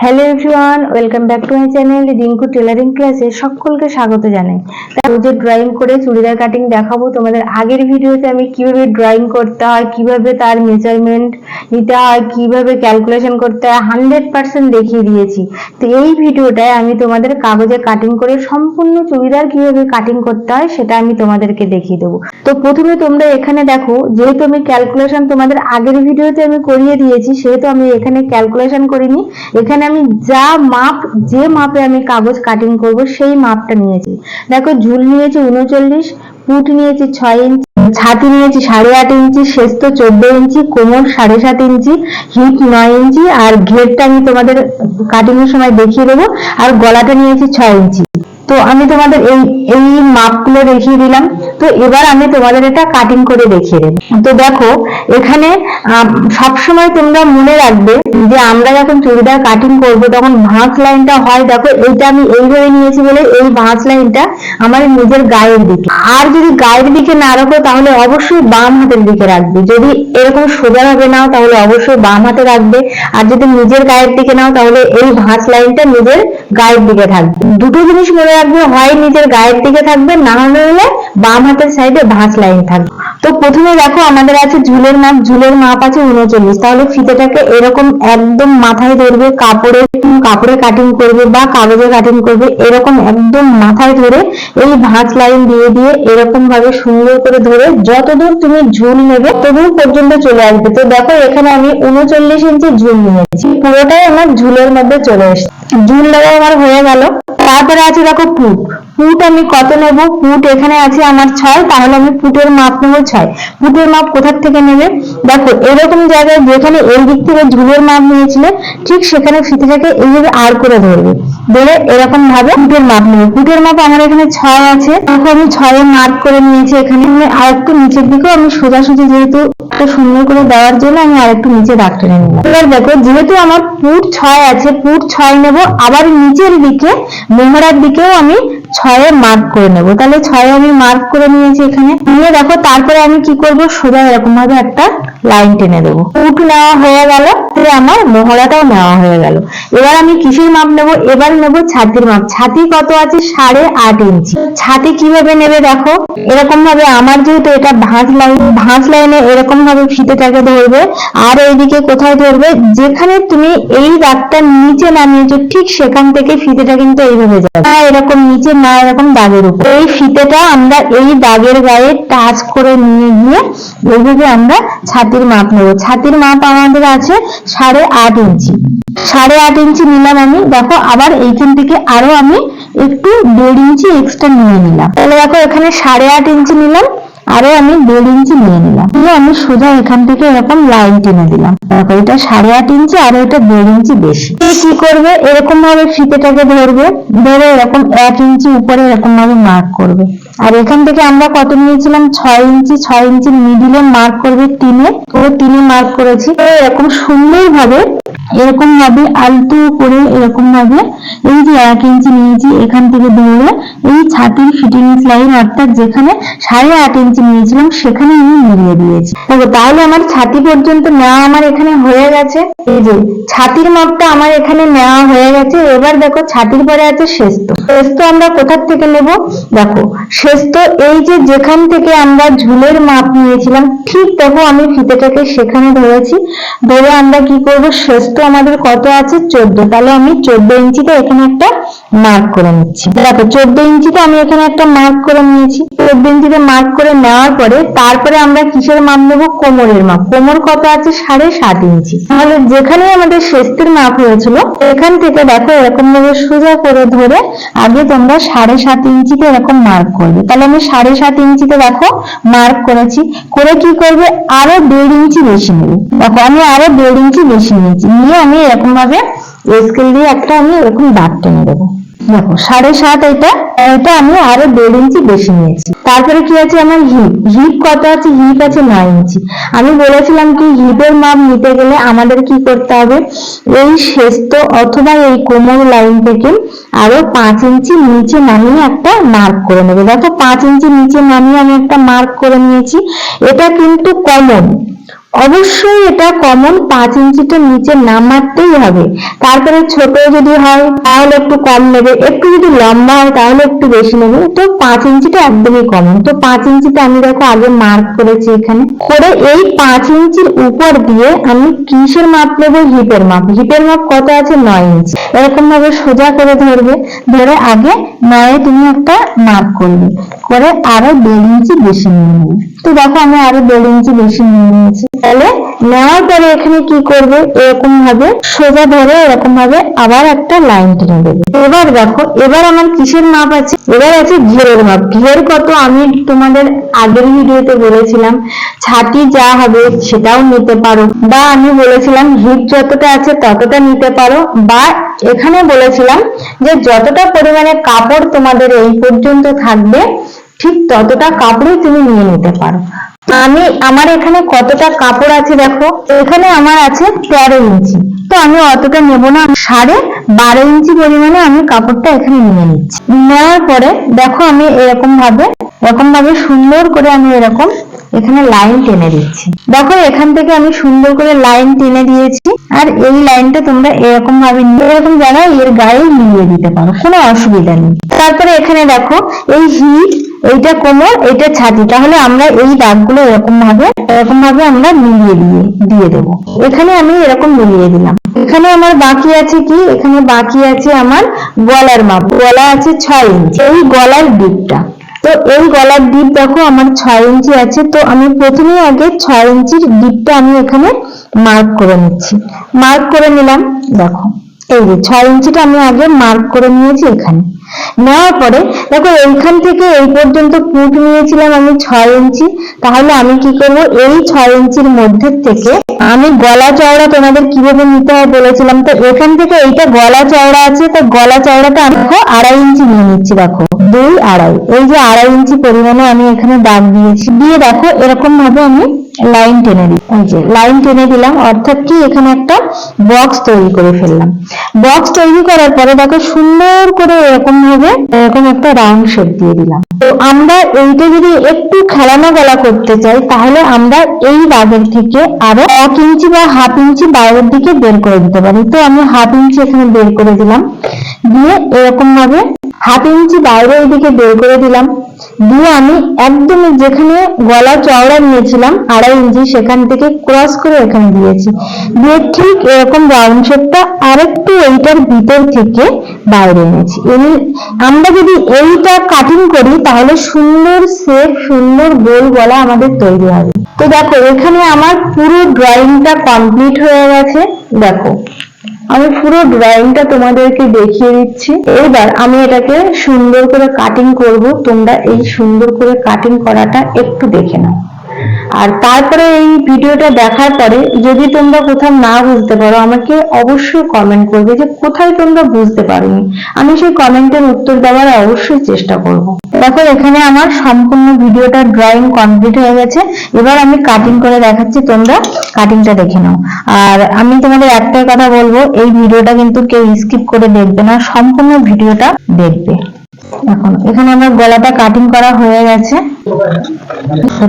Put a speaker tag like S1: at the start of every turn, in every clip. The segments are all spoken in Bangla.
S1: Hello everyone welcome back to my channel Rinku tailoring ক্লাসে সকলকে স্বাগত জানাই। রোজে ড্রয়িং করে চুড়িদার কাটিং দেখাবো, তোমাদের আগের ভিডিওতে আমি কীভাবে ড্রয়িং করতে হয়, কীভাবে তার মেজারমেন্ট নিতে হয়, কীভাবে ক্যালকুলেশন করতে হয় হান্ড্রেড পার্সেন্ট দেখিয়ে দিয়েছি। তো এই ভিডিওটায় আমি তোমাদের কাগজে কাটিং করে সম্পূর্ণ চুড়িদার কীভাবে কাটিং করতে হয়, সেটা আমি তোমাদেরকে দেখিয়ে দেবো। তো প্রথমে তোমরা এখানে দেখো, যেহেতু আমি ক্যালকুলেশন তোমাদের আগের ভিডিওতে আমি করিয়ে দিয়েছি, সেহেতু আমি এখানে ক্যালকুলেশন করিনি। এখানে আমি যা মাপ, যে মাপে আমি কাগজ কাটিং করব, সেই মাপটা নিয়েছি। দেখো, ঝুল নিয়েছি উনচল্লিশ, পুট নিয়েছি ছয় ইঞ্চি, ছাতি নিয়েছি সাড়ে আট ইঞ্চি শেস্ত চোদ্দ ইঞ্চি, কোমর সাড়ে সাত ইঞ্চি হিট নয় ইঞ্চি, আর ঘেরটা আমি তোমাদের কাটিং এর সময় দেখিয়ে দেবো, আর গলাটা নিয়েছি ছয় ইঞ্চি। তো আমি তোমাদের এই এই মাপগুলো দেখিয়ে দিলাম। তো এবার আমি তোমাদের এটা কাটিং করে দেখিয়ে দেবো। তো দেখো, এখানে সব সময় তোমরা মনে রাখবে যে আমরা যখন চুড়িদার কাটিং করব, তখন ভাঁজ লাইনটা হয়। দেখো, এইটা আমি এইভাবে নিয়েছি বলে এই ভাঁজ লাইনটা আমার নিজের গায়ের দিকে। আর যদি গায়ের দিকে না রাখো, তাহলে অবশ্যই বাম হাতের দিকে রাখবে। যদি এরকম সোজা ভাবে নাও, তাহলে অবশ্যই বাম হাতে রাখবে। আর যদি নিজের গায়ের দিকে নাও, তাহলে এই ভাঁজ লাইনটা নিজের গায়ের দিকে থাকবে। দুটো জিনিস মনে রাখবে, হয় নিজের গায়ের দিকে থাকবে, না হলে বাম হাতের সাইডে ভাঁজ লাইন থাকবে। তো প্রথমে দেখো আমাদের আছে ঝুলের মাপ ঝুলের মাপ আছে উনচল্লিশ। তাহলে ফিতেটাকে এরকম একদম মাথায় ধরবে, কাপড়ে কাপড়ে কাটিং করবে বা কাগজে কাটিং করবে, এরকম একদম মাথায় ধরে এই ভাঁজ লাইন দিয়ে দিয়ে এরকম ভাবে সুন্দর করে ধরে যতদূর তুমি ঝুল নেবে ততদূর পর্যন্ত চলে আসবে। তো দেখো এখানে আমি উনচল্লিশ ইঞ্চি ঝুল নিয়েছি, পুরোটাই আমার ঝুলের মধ্যে চলে এসছে। ঝুল দেওয়া আমার হয়ে গেল। তারপরে আছে দেখো পুট। পুট আমি কত নেব? পুট এখানে আছে আমার ছয়, তাহলে আমি পুটের মাপ নেব ছয়। পুটের মাপ কোথার থেকে নেবে? দেখো, এরকম জায়গায় যেখানে এই দিক থেকে ঝুলের মাপ নিয়েছিলে, ঠিক সেখানে ফিতেটাকে এইভাবে আর করে ধরবে। ধরে এরকম ভাবে পুটের মাপ নেবে। পুটের মাপ আমার এখানে ছয় আছে। দেখো, আমি ছয়ে মার্ক করে নিয়েছি এখানে। আর একটু নিচের দিকেও আমি সোজাসুজি যেহেতু সুন্দর করে দেওয়ার জন্য আমি আর একটু নিচে দাগ টেনে নিলাম। এবার দেখো, যেহেতু আমার পুট ছয় আছে, পুট ছয় নেব। আবার নিচের দিকে মোহরার দিকেও আমি ছয়ে মার্ক করে নেব। তাহলে ছয়ে আমি মার্ক করে নিয়েছি এখানে। নিয়ে দেখো, তারপরে আমি কি করব? সোজা এরকম ভাবে একটা লাইন টেনে দেবো। পুট নেওয়া হয়ে গেল। তাহলে আমার মোহরাটাও নেওয়া হয়ে গেল। এবার আমি কিসের মাপ নেব? এবার নেব ছাতির মাপ। ছাতি কত আছে? সাড়ে আট ইঞ্চি। ছাতি কীভাবে নেবে দেখো? এরকম ভাবে আমার যেহেতু এটা ভাঁজ লাইন, ভাঁজ লাইনে এরকম ভাবে ফিতেটাকে ধরবে আর এইদিকে কোথায় ধরবে? যেখানে তুমি এই দাগটা নিচে নামিয়েছো, ঠিক সেখান থেকে ফিতেটা কিন্তু এইভাবে যাবে। না, এরকম নিচে, না, এরকম দাগের উপর। এই ফিতেটা আমরা এই দাগের গায়ে টাচ করে নিয়ে গিয়ে এইভাবে আমরা ছাতির মাপ নেব। ছাতির মাপ আমাদের আছে সাড়ে আট ইঞ্চি। সাড়ে আট ইঞ্চি নিলাম আমি। দেখো, আবার এইখান থেকে আরও আমি একটু দেড় ইঞ্চি এক্সট্রা নিয়ে নিলাম। তাহলে দেখো, এখানে সাড়ে আট ইঞ্চি নিলাম। আরও আমি দেড় ইঞ্চি নিয়ে নিলাম। নিয়ে আমি সোজা এখান থেকে এরকম লাইন টেনে দিলাম। দেখো এটা সাড়ে আট ইঞ্চি, আর এটা দেড় ইঞ্চি বেশি। কি করবে? এরকম ভাবে ফিতেটাকে ধরবে। ধরে এরকম এক ইঞ্চি উপরে এরকম ভাবে মার্ক করবে। আর এখান থেকে আমরা কত নিয়েছিলাম? ছয় ইঞ্চি ছয় ইঞ্চি মিডিলে মার্ক করবে তিনে। তো তিনে মার্ক করেছি। এরকম সুন্দর ভাবে এরকম ভাবে আলতু করে এরকম ভাবে এই যে এক ইঞ্চি নিয়েছি এখান থেকে ধরে এই ছাতির ফিটিংস লাইন অর্থাৎ যেখানে সাড়ে আট ইঞ্চি নিয়েছিলাম, সেখানে আমি মিলিয়ে দিয়েছি। দেখো, তাহলে আমার ছাতি পর্যন্ত নেওয়া আমার এখানে হয়ে গেছে। এই যে, ছাতির মাপটা আমার এখানে নেওয়া হয়ে গেছে। এবার দেখো, ছাতির পরে আছে শেস্ত শেস্ত আমরা কোথার থেকে নেব? দেখো শেস্ত এই যে যেখান থেকে আমরা ঝুলের মাপ নিয়েছিলাম, ঠিক দেখো, আমি ফিতেটাকে সেখানে ধরেছি। ধরে আমরা কি করব? শেস্ত আমাদের কত আছে? চোদ্দ। তাহলে আমি চোদ্দ ইঞ্চিতে এখানে একটা মার্ক করে নিচ্ছি। দেখো, চোদ্দ ইঞ্চিতে আমি এখানে একটা মার্ক করে নিয়েছি। চোদ্দ ইঞ্চিতে মার্ক করে নেওয়ার পরে তারপরে আমরা কিসের মাপ নেব? কোমরের মাপ। কোমর কত আছে? সাড়ে সাত ইঞ্চি। তাহলে যেখানে আমাদের শেস্তের মাপ হয়েছিল, এখান থেকে দেখো এরকম ভাবে সোজা করে ধরে আগে তোমরা সাড়ে সাত ইঞ্চিতে এরকম মার্ক করবে। তাহলে আমি সাড়ে সাত ইঞ্চিতে দেখো মার্ক করেছি। করে কি করবে? আরও দেড় ইঞ্চি বেশি নেবে। দেখো, আমি আরও দেড় ইঞ্চি বেশি নিয়েছি। নিয়ে আমি এরকম ভাবে স্কেল দিয়ে একটা আমি এরকম দাগ টেনে দেবো। দেখো, সাড়ে সাত এটা এটা আমি আরও দেড় ইঞ্চি বেশি নিয়েছি। তারপরে কি আছে আমার হিপ হিপ কত আছে? হিপ আছে নয় ইঞ্চি। আমি বলেছিলাম কি হিপের মাপ নিতে গেলে আমাদের কি করতে হবে? এই শেস্ত অথবা এই কোমর লাইন থেকে আরও পাঁচ ইঞ্চি নিচে নামিয়ে একটা মার্ক করে নেবে। দেখো, পাঁচ ইঞ্চি নিচে নামিয়ে আমি একটা মার্ক করে নিয়েছি। এটা কিন্তু কমন অবশ্যই এটা কমন পাঁচ ইঞ্চিটা নিচে নামাতেই হবে। তারপরে ছোট যদি হয়, তাহলে একটু কম নেবে। একটু যদি লম্বা হয়, তাহলে একটু বেশি নেবে। তো পাঁচ ইঞ্চিটা একদমই কমন তো পাঁচ ইঞ্চিটা আমি দেখো আগে মার্ক করেছি এখানে। করে এই পাঁচ ইঞ্চির উপর দিয়ে আমি কিসের মাপ নেব? হিপের মাপ। হিপের মাপ কত আছে? নয় ইঞ্চি। এরকম ভাবে সোজা করে ধরবে। ধরে আগে নয়ে তুমি একটা মাপ করবে। করে আরও দেড় ইঞ্চি বেশি নিয়ে নেবে। তো দেখো আমি আরও দেড় ইঞ্চি বেশি নিয়ে নিয়েছি। তাহলে নেওয়ার পরে এখানে কি করবে? এরকম ভাবে সোজা ধরে এরকম ভাবে আবার একটা লাইন টেনে দেবে। এবার দেখো, এবার আমার কিসের মাপ আছে? এবার আছে ঘেরের মাপ। ঘের কত আমি তোমাদের আগের ভিডিওতে বলেছিলাম ছাতি যা হবে সেটাও নিতে পারো। বা আমি বলেছিলাম হিট যতটা আছে ততটা নিতে পারো। বা এখানে বলেছিলাম যে যতটা পরিমাণে কাপড় তোমাদের এই পর্যন্ত থাকবে ঠিক ততটা কাপড়ই তুমি নিয়ে নিতে পারো। আমি, আমার এখানে কতটা কাপড় আছে দেখো? এখানে আমার আছে তেরো ইঞ্চি। তো আমি অতটা নেব না। সাড়ে বারো ইঞ্চি পরিমাণে আমি কাপড়টা এখানে নিয়ে নিচ্ছি। নেওয়ার পরে দেখো আমি এরকম ভাবে এরকম ভাবে সুন্দর করে আমি এরকম এখানে লাইন টেনে দিচ্ছি। দেখো এখান থেকে আমি সুন্দর করে লাইন টেনে দিয়েছি। আর এই লাইনটা তোমরা এরকম ভাবে এরকম জায়গায় এর গায়ে মিলিয়ে দিতে পারো। কোনো অসুবিধা নেই। তারপরে এখানে দেখো এই হিট এইটা কোমর এইটা ছাতি তাহলে আমরা এই দাগগুলো এরকম ভাবে এরকম ভাবে আমরা মিলিয়ে দিয়ে দিয়ে দেব। এখানে আমি এরকম মিলিয়ে দিলাম। এখানে আমার বাকি আছে কি? এখানে বাকি আছে আমার গলার মাপ। গলা আছে ছয় ইঞ্চি। এই গলার দিকটা। তো এই গলার ডিপ দেখো, আমার ছয় ইঞ্চি আছে। তো আমি প্রথমে আগে ছয় ইঞ্চির ডিপটা আমি এখানে মার্ক করে নিচ্ছি। মার্ক করে নিলাম, দেখো। এই যে ছয় ইঞ্চিটা আমি আগে মার্ক করে নিয়েছি এখানে। নেওয়ার পরে, দেখো এইখান থেকে এই পর্যন্ত পুট নিয়েছিলাম আমি ছয় ইঞ্চি, তাহলে আমি কি করব? এই ছয় ইঞ্চির মধ্যে থেকে আমি গলা চওড়া তোমাদের কীভাবে নিতে হয় বলেছিলাম। তো এখান থেকে এইটা গলা চওড়া আছে, তো গলা চওড়াটা আমি আড়াই ইঞ্চি নিয়ে নিচ্ছি, দেখো। দুই আড়াই। এই যে আড়াই ইঞ্চি পরিমাণে আমি এখানে দাগ দিয়েছি। দিয়ে দেখো এরকম ভাবে আমি লাইন টেনে দিই এই যে লাইন টেনে দিলাম, অর্থাৎ কি? এখানে একটা বক্স তৈরি করে ফেললাম। বক্স তৈরি করার পরে দেখো সুন্দর করে এরকম ভাবে এরকম একটা রাউন্ড শেপ দিয়ে দিলাম। তো আমরা এইটা যদি একটু খেলানো গলা করতে চাই, তাহলে আমরা এই দাগের থেকে আরও এক ইঞ্চি বা হাফ ইঞ্চি বাইরের দিকে বের করে দিতে পারি। তো আমি হাফ ইঞ্চি এখানে বের করে দিলাম। দিয়ে এরকম ভাবে হাফ ইঞ্চি বাইরে এদিকে বের করে দিলাম। দিয়ে আমি একদমই যেখানে গলা চওড়া নিয়েছিলাম, আড়াই ইঞ্চি সেখান থেকে ক্রস করে এখানে দিয়েছি। দিয়ে ঠিক এরকম রাউন্ড শেপটা আরেকটু এইটার ভিতর থেকে বাইরে এনেছি এনে আমরা যদি এইটা কাটিং করি, তাহলে সুন্দর শেপ সুন্দর গোল গলা আমাদের তৈরি হবে। তো দেখো, এখানে আমার পুরো ড্রয়িংটা কমপ্লিট হয়ে গেছে। দেখো। আমি পুরো ড্রয়িংটা তোমাদেরকে দেখিয়ে দিচ্ছি। এবার আমি এটাকে সুন্দর করে কাটিং করব। তোমরা এই সুন্দর করে কাটিং করাটা একটু দেখে নাও। আর তারপরে এই ভিডিওটা দেখার পরে যদি তোমরা কোথাও না বুঝতে পারো, আমাকে অবশ্যই কমেন্ট করবে যে কোথায় তোমরা বুঝতে পারোনি। আমি সেই কমেন্টের উত্তর দেওয়ার অবশ্যই চেষ্টা করব। দেখো, এখানে আমার সম্পূর্ণ ভিডিওটা ড্রয়িং কমপ্লিট হয়ে গেছে। এবার আমি কাটিং করে দেখাচ্ছি, তোমরা কাটিংটা দেখে নাও। আর আমি তোমাদের একটাই কথা বলব, এই ভিডিওটা কিন্তু কেউ স্কিপ করে দেখবে না, সম্পূর্ণ ভিডিওটা দেখবে। এখন, এখানে আমার গলাটা কাটিং করা হয়ে গেছে।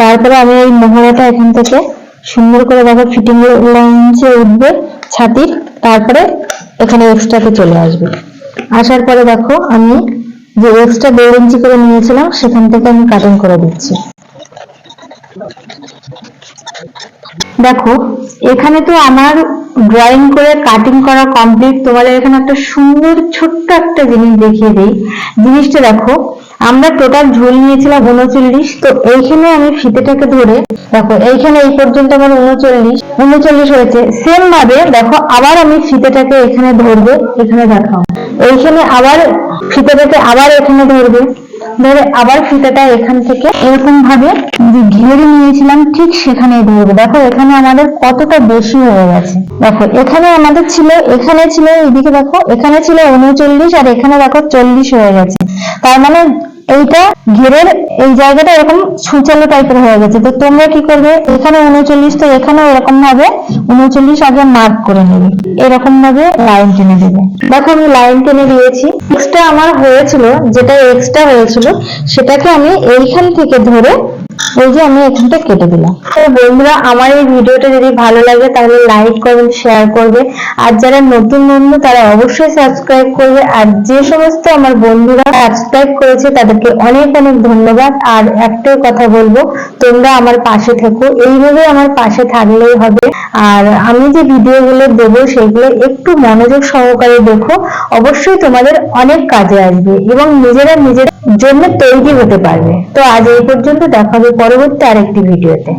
S1: তারপরে আমি এই মোহরাটা এখান থেকে সুন্দর করে দেখো ফিটিং লাইনসে উঠবে ছাতির, তারপরে এখানে এক্সট্রাতে চলে আসবে। আসার পরে দেখো, আমি যে এক্সট্রা দেড় ইঞ্চি করে নিয়েছিলাম, সেখান থেকে আমি কাটিং করে দিচ্ছি। দেখো, এখানে তো আমার ড্রয়িং করে কাটিং করা কমপ্লিট তোমাদের এখানে একটা সুন্দর ছোট্ট একটা জিনিস দেখিয়ে দিই। জিনিসটা দেখো আমরা টোটাল ঝুল নিয়েছিলাম উনচল্লিশ, তো এইখানে আমি ফিতেটাকে ধরে, দেখো, এইখানে এই পর্যন্ত আমার উনচল্লিশ উনচল্লিশ হয়েছে। সেম ভাবে, দেখো, আবার আমি ফিতেটাকে এখানে ধরবো, এখানে দেখাও। এইখানে আবার, ফিতেটাকে আবার এখানে ধরবে। ধরে আবার ফিতাটা এখান থেকে এরকম ভাবে যে ঘিরে নিয়েছিলাম, ঠিক সেখানেই ধরবো। দেখো, এখানে আমাদের কতটা বেশি হয়ে গেছে। দেখো, এখানে আমাদের ছিল, এখানে ছিল, এইদিকে দেখো, এখানে ছিল উনচল্লিশ আর এখানে দেখো চল্লিশ হয়ে গেছে। তার মানে এইটা ঘেরের এই জায়গাটা এরকম সুচালো টাইপের হয়ে গেছে। তো তোমরা কি করবে? এখানে উনচল্লিশ, তো এখানে এরকম ভাবে উনচল্লিশ আগে মার্ক করে নেবে। এরকম ভাবে লাইন টেনে দেবে। দেখো আমি লাইন টেনে দিয়েছি। এক্সট্রা আমার হয়েছিল, যেটা এক্সট্রা হয়েছিল, সেটাকে আমি এইখান থেকে ধরে এই যে আমি এখানটা কেটে দিলাম। তো বন্ধুরা, আমার এই ভিডিওটা যদি ভালো লাগে, তাহলে লাইক করবেন শেয়ার করবে। আর যারা নতুন বন্ধু, তারা অবশ্যই সাবস্ক্রাইব করবে। আর যে সমস্ত আমার বন্ধুরা সাবস্ক্রাইব করেছে, তাদেরকে অনেক অনেক ধন্যবাদ। আর একটাই কথা বলব, তোমরা আমার পাশে থেকো। এইভাবে আমার পাশে থাকলেই হবে। আর আমি যে ভিডিওগুলো দেবো, সেগুলো একটু মনোযোগ সহকারে দেখো। অবশ্যই তোমাদের অনেক কাজে আসবে এবং নিজেরা নিজের জন্য তৈরি হতে পারবে। তো আজ এই পর্যন্ত দেখা পরবর্তী আরেকটি ভিডিওতে।